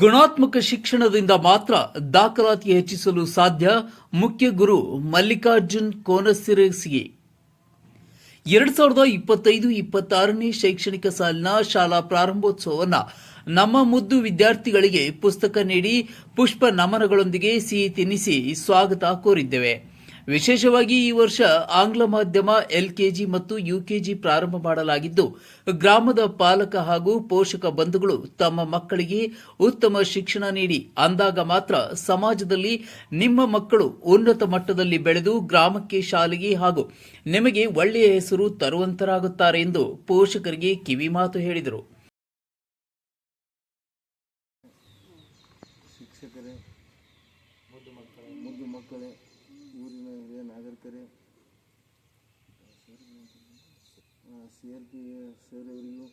ಗುಣಾತ್ಮಕ ಶಿಕ್ಷಣದಿಂದ ಮಾತ್ರ ದಾಖಲಾತಿ ಹೆಚ್ಚಿಸಲು ಸಾಧ್ಯ. ಮುಖ್ಯ ಗುರು ಮಲ್ಲಿಕಾರ್ಜುನ್ ಕೋನಸಿರಸಿಗೆ. ಎರಡ್ ಸಾವಿರದ ಇಪ್ಪತ್ತೈದು ಇಪ್ಪತ್ತಾರನೇ ಶೈಕ್ಷಣಿಕ ಸಾಲಿನ ಶಾಲಾ ಪ್ರಾರಂಭೋತ್ಸವವನ್ನು ನಮ್ಮ ಮುದ್ದು ವಿದ್ಯಾರ್ಥಿಗಳಿಗೆ ಪುಸ್ತಕ ನೀಡಿ ಪುಷ್ಪ ನಮನಗಳೊಂದಿಗೆ ಸಿಹಿ ತಿನ್ನಿಸಿ ಸ್ವಾಗತ ಕೋರಿದ್ದೇವೆ. ವಿಶೇಷವಾಗಿ ಈ ವರ್ಷ ಆಂಗ್ಲ ಮಾಧ್ಯಮ, ಎಲ್ಕೆಜಿ ಮತ್ತು ಯುಕೆಜಿ ಪ್ರಾರಂಭ ಮಾಡಲಾಗಿದ್ದು, ಗ್ರಾಮದ ಪಾಲಕ ಹಾಗೂ ಪೋಷಕ ಬಂಧುಗಳು ತಮ್ಮ ಮಕ್ಕಳಿಗೆ ಉತ್ತಮ ಶಿಕ್ಷಣ ನೀಡಿ, ಅಂದಾಗ ಮಾತ್ರ ಸಮಾಜದಲ್ಲಿ ನಿಮ್ಮ ಮಕ್ಕಳು ಉನ್ನತ ಮಟ್ಟದಲ್ಲಿ ಬೆಳೆದು ಗ್ರಾಮಕ್ಕೆ ಶಾಲೆಗೆ ಹಾಗೂ ನಿಮಗೆ ಒಳ್ಳೆಯ ಹೆಸರು ತರುವಂತರಾಗುತ್ತಾರೆ ಎಂದು ಪೋಷಕರಿಗೆ ಕಿವಿಮಾತು ಹೇಳಿದರು. ಶಿಕ್ಷಕರೇ, ಮುದ್ದು ಮಕ್ಕಳೇ ಮುದ್ದು ಮಕ್ಕಳೇ ಊರಿನ ಹಿರಿಯ ನಾಗರಿಕರೇ ಸಿ ಆರ್ ಪಿ ಸೇರಿಯವರಿಗೂ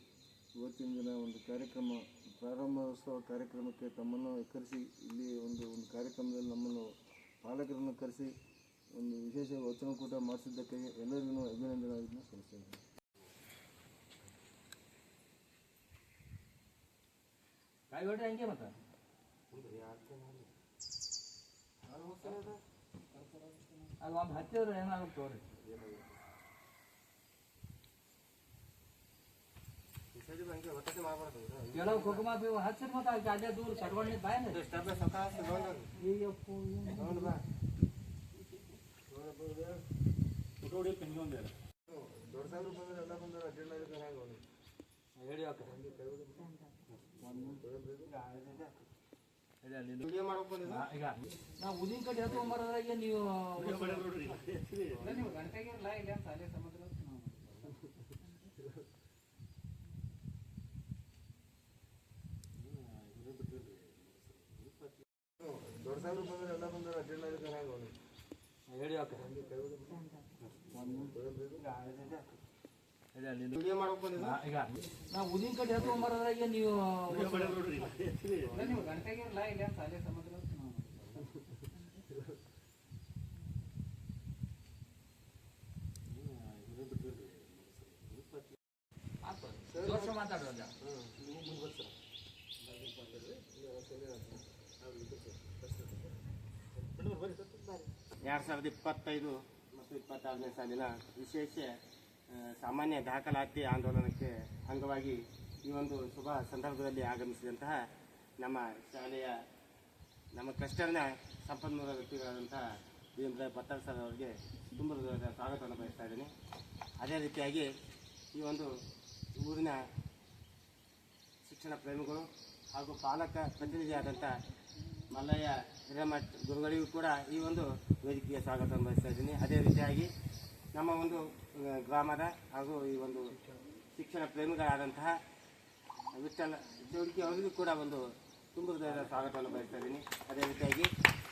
ಇವತ್ತಿನ ದಿನ ಒಂದು ಕಾರ್ಯಕ್ರಮ ಪ್ರಾರಂಭೋತ್ಸವ ಕಾರ್ಯಕ್ರಮಕ್ಕೆ ತಮ್ಮನ್ನು ಕರೆಸಿ ಇಲ್ಲಿ ಒಂದು ಒಂದು ಕಾರ್ಯಕ್ರಮದಲ್ಲಿ ನಮ್ಮನ್ನು ಪಾಲಕರನ್ನು ಕರೆಸಿ ಒಂದು ವಿಶೇಷ ವಚನಕೂಟ ಮಾಡಿಸಿದ್ದಕ್ಕೆ ಎಲ್ಲರಿಗೂ ಅಭಿನಂದನೆಗಳನ್ನು ಸಲ್ಲಿಸ್ತೇನೆ ಅದು ಒಂದು ಹಚ್ಚಿದ್ರೆ ಏನಾಗುತ್ತೆ ತೋರಿ ಕೆಲವು ಕುಕುಮ ಬೀವು ಹಚ್ಚಿರ್ ಮತ್ತೆ ಅದಕ್ಕೆ ಅಲ್ಲೇ ದೂರ ಚಟವಣೆ ಬಾಯನೆ ದೊಡ್ಡ ಸಾಹೇಬ್ರು ಬಂದ್ರೆ ಎಲ್ಲ ಬಂದ್ರೆ ಅಡ್ಡಿಲ್ಲ ಇದಕ್ಕೆ ಹೆಂಗೆ ಒಂದು ಹೇಳಿ ಅಕ್ಕ ಈಗ. ನಾವು ಉದಿನ ಕಡೆ ಹತ್ಕೊಂಬರೋದ್ರಾಗೆ ನೀವು ನೀವು ಗಂಟೆಗೆ ಇಲ್ಲ ಅಂತ ಅಲ್ಲೇ ಸಮುದ್ರ ದೊಡ್ಡ ಸಾಹೇಬ್ರು ಬಂದ್ರೆ ಎಲ್ಲ ಬಂದ್ರೆ ಅಡ್ಡಿಲ್ಲ ಹೇಳಿ ಅಕ್ಕ ಈಗ ನಾವು? ಉದಿನ ಕಡೆ ಹತ್ಕೊಂಬರೋದ್ರಾಗೆ ನೀವು ನೀವು ಗಂಟೆಗಿರಲ್ಲ ಇಲ್ಲ ಅಂತ ಸಾಲೆ ಸಮುದ್ರ ಜೋರ್ಸ ಎರಡು ಸಾವಿರದ ಇಪ್ಪತ್ತೈದು ಮತ್ತು ಇಪ್ಪತ್ತಾರನೇ ಸಾಲಿನ ವಿಶೇಷ ಸಾಮಾನ್ಯ ದಾಖಲಾತಿ ಆಂದೋಲನಕ್ಕೆ ಅಂಗವಾಗಿ ಈ ಒಂದು ಶುಭ ಸಂದರ್ಭದಲ್ಲಿ ಆಗಮಿಸಿದಂತಹ ನಮ್ಮ ಶಾಲೆಯ ನಮ್ಮ ಕ್ಲಸ್ಟರ್ನ ಸಂಪನ್ಮೂಲ ವ್ಯಕ್ತಿಗಳಾದಂತಹ ವೀರೇಂದ್ರ ಭಟ್ಟರ್ ಸರ್ ಅವರಿಗೆ ಹೃದಯದ ಸ್ವಾಗತವನ್ನು ಬಯಸ್ತಾ ಇದ್ದೀನಿ. ಅದೇ ರೀತಿಯಾಗಿ ಈ ಒಂದು ಊರಿನ ಶಿಕ್ಷಣ ಪ್ರೇಮಿಗಳು ಹಾಗೂ ಪಾಲಕ ಪ್ರತಿನಿಧಿಯಾದಂಥ ಮಲ್ಲಯ್ಯ ಹಿರೇಮಠ್ ಗುರುಗಳಿಗೂ ಕೂಡ ಈ ಒಂದು ವೇದಿಕೆಯ ಸ್ವಾಗತವನ್ನು ಬಯಸ್ತಾ ಇದ್ದೀನಿ. ಅದೇ ರೀತಿಯಾಗಿ ನಮ್ಮ ಒಂದು ಗ್ರಾಮದ ಹಾಗೂ ಈ ಒಂದು ಶಿಕ್ಷಣ ಪ್ರೇಮಿಗಳಾದಂತಹ ವಿಠಲ ಚೌಡಿಕೆ ಅವರಿಗೂ ಕೂಡ ಒಂದು ತುಂಬ ಹೃದಯದ ಸ್ವಾಗತವನ್ನು ಬಯಸ್ತಾ ಇದ್ದೀನಿ. ಅದೇ ರೀತಿಯಾಗಿ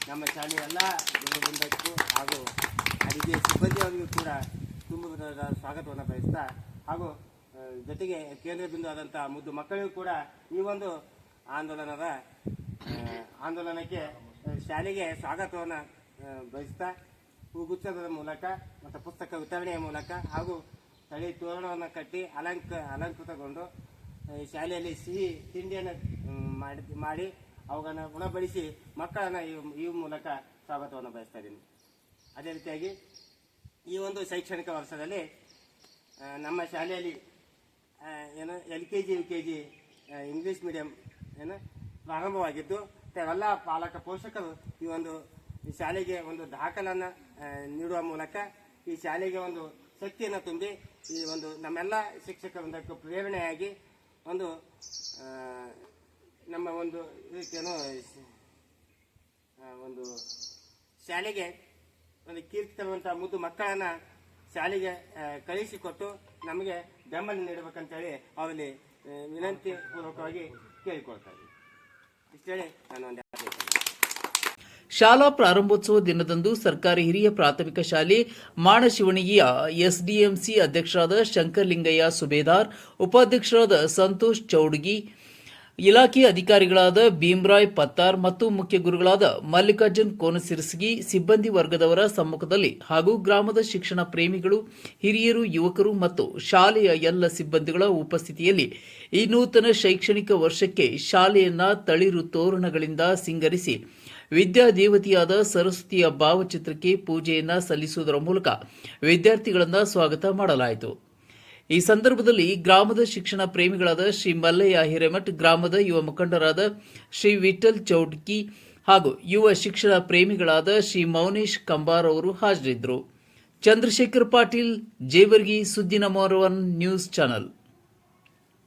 ನಮ್ಮ ಶಾಲೆಯ ಎಲ್ಲ ಗುರುವೃಂದಕ್ಕೂ ಹಾಗೂ ಅಡಿಗೆ ಸಿಬ್ಬಂದಿಯವರಿಗೂ ಕೂಡ ತುಂಬ ಹೃದಯದ ಸ್ವಾಗತವನ್ನು ಬಯಸ್ತಾ ಹಾಗೂ ಜೊತೆಗೆ ಕೇಂದ್ರ ಬಿಂದು ಆದಂಥ ಮುದ್ದು ಮಕ್ಕಳಿಗೂ ಕೂಡ ಈ ಒಂದು ಆಂದೋಲನದ ಆಂದೋಲನಕ್ಕೆ ಶಾಲೆಗೆ ಸ್ವಾಗತವನ್ನು ಬಯಸ್ತಾ ಹೂಗುಚ್ಛದ ಮೂಲಕ ಮತ್ತು ಪುಸ್ತಕ ವಿತರಣೆಯ ಮೂಲಕ ಹಾಗೂ ತಳಿ ತೋರಣವನ್ನು ಕಟ್ಟಿ ಅಲಂಕ, ಅಲಂಕೃತಗೊಂಡು ಶಾಲೆಯಲ್ಲಿ ಸಿಹಿ ತಿಂಡಿಯನ್ನು ಮಾಡಿ ಮಾಡಿ ಅವುಗಳನ್ನು ಗುಣಪಡಿಸಿ ಮಕ್ಕಳನ್ನು ಈ ಮೂಲಕ ಸ್ವಾಗತವನ್ನು ಬಯಸ್ತಾ ಇದ್ದೀನಿ. ಅದೇ ರೀತಿಯಾಗಿ ಈ ಒಂದು ಶೈಕ್ಷಣಿಕ ವರ್ಷದಲ್ಲಿ ನಮ್ಮ ಶಾಲೆಯಲ್ಲಿ ಏನು, L K G, U K G English medium, ಏನು, ಪ್ರಾರಂಭವಾಗಿದ್ದು ಎಲ್ಲ ಪಾಲಕ ಪೋಷಕರು ಈ ಒಂದು ಈ ಶಾಲೆಗೆ ಒಂದು ದಾಖಲನ್ನು ನೀಡುವ ಮೂಲಕ ಈ ಶಾಲೆಗೆ ಒಂದು ಶಕ್ತಿಯನ್ನು ತುಂಬಿ, ಈ ಒಂದು ನಮ್ಮೆಲ್ಲ ಶಿಕ್ಷಕರಿಂದಕ್ಕೂ ಪ್ರೇರಣೆಯಾಗಿ ಒಂದು ನಮ್ಮ ಒಂದು ಇದಕ್ಕೇನು ಒಂದು ಶಾಲೆಗೆ ಒಂದು ಕೀರ್ತಿ ತರುವಂತಹ ಮುದ್ದು ಮಕ್ಕಳನ್ನು ಶಾಲೆಗೆ ಕಳಿಸಿಕೊಟ್ಟು ನಮಗೆ ಬೆಂಬಲ ನೀಡಬೇಕಂತೇಳಿ ಅವರಲ್ಲಿ ವಿನಂತಿ ಪೂರ್ವಕವಾಗಿ ಕೇಳಿಕೊಳ್ತಾ ಇದ್ದೀನಿ ಇಷ್ಟೇಳಿ, ನಾನು ಒಂದು. ಶಾಲಾ ಪ್ರಾರಂಭೋತ್ಸವ ದಿನದಂದು ಸರ್ಕಾರಿ ಹಿರಿಯ ಪ್ರಾಥಮಿಕ ಶಾಲೆ ಮಾಣಶಿವಣಿಗೆಯ ಎಸ್ಡಿಎಂಸಿ ಅಧ್ಯಕ್ಷರಾದ ಶಂಕರಲಿಂಗಯ್ಯ ಸುಬೇದಾರ್, ಉಪಾಧ್ಯಕ್ಷರಾದ ಸಂತೋಷ್ ಚೌಡ್ಗಿ, ಇಲಾಖೆ ಅಧಿಕಾರಿಗಳಾದ ಭೀಮ್ರಾಯ್ ಪತ್ತಾರ್ ಮತ್ತು ಮುಖ್ಯ ಗುರುಗಳಾದ ಮಲ್ಲಿಕಾರ್ಜುನ್ ಕೋನಸಿರಸಗಿ, ಸಿಬ್ಬಂದಿ ವರ್ಗದವರ ಸಮ್ಮುಖದಲ್ಲಿ ಹಾಗೂ ಗ್ರಾಮದ ಶಿಕ್ಷಣ ಪ್ರೇಮಿಗಳು, ಹಿರಿಯರು, ಯುವಕರು ಮತ್ತು ಶಾಲೆಯ ಎಲ್ಲ ಸಿಬ್ಬಂದಿಗಳ ಉಪಸ್ಥಿತಿಯಲ್ಲಿ ಈ ನೂತನ ಶೈಕ್ಷಣಿಕ ವರ್ಷಕ್ಕೆ ಶಾಲೆಯನ್ನ ತಳಿರು ತೋರಣಗಳಿಂದ ಸಿಂಗರಿಸಿ ವಿದ್ಯಾದೇವತೆಯಾದ ಸರಸ್ವತಿಯ ಭಾವಚಿತ್ರಕ್ಕೆ ಪೂಜೆಯನ್ನು ಸಲ್ಲಿಸುವುದರ ಮೂಲಕ ವಿದ್ಯಾರ್ಥಿಗಳನ್ನು ಸ್ವಾಗತ ಮಾಡಲಾಯಿತು. ಈ ಸಂದರ್ಭದಲ್ಲಿ ಗ್ರಾಮದ ಶಿಕ್ಷಣ ಪ್ರೇಮಿಗಳಾದ ಶ್ರೀ ಮಲ್ಲಯ್ಯ ಹಿರೇಮಠ್, ಗ್ರಾಮದ ಯುವ ಮುಖಂಡರಾದ ಶ್ರೀ ವಿಠಲ್ ಚೌಡ್ಕಿ ಹಾಗೂ ಯುವ ಶಿಕ್ಷಣ ಪ್ರೇಮಿಗಳಾದ ಶ್ರೀ ಮೌನೇಶ್ ಕಂಬಾರ್ ಅವರು ಹಾಜರಿದ್ದರು. ಚಂದ್ರಶೇಖರ್ ಪಾಟೀಲ್, ಜೇವರ್ಗಿ ಸುದ್ದಿ ನಂಬರ್ ಒನ್ ನ್ಯೂಸ್ ಚಾನಲ್.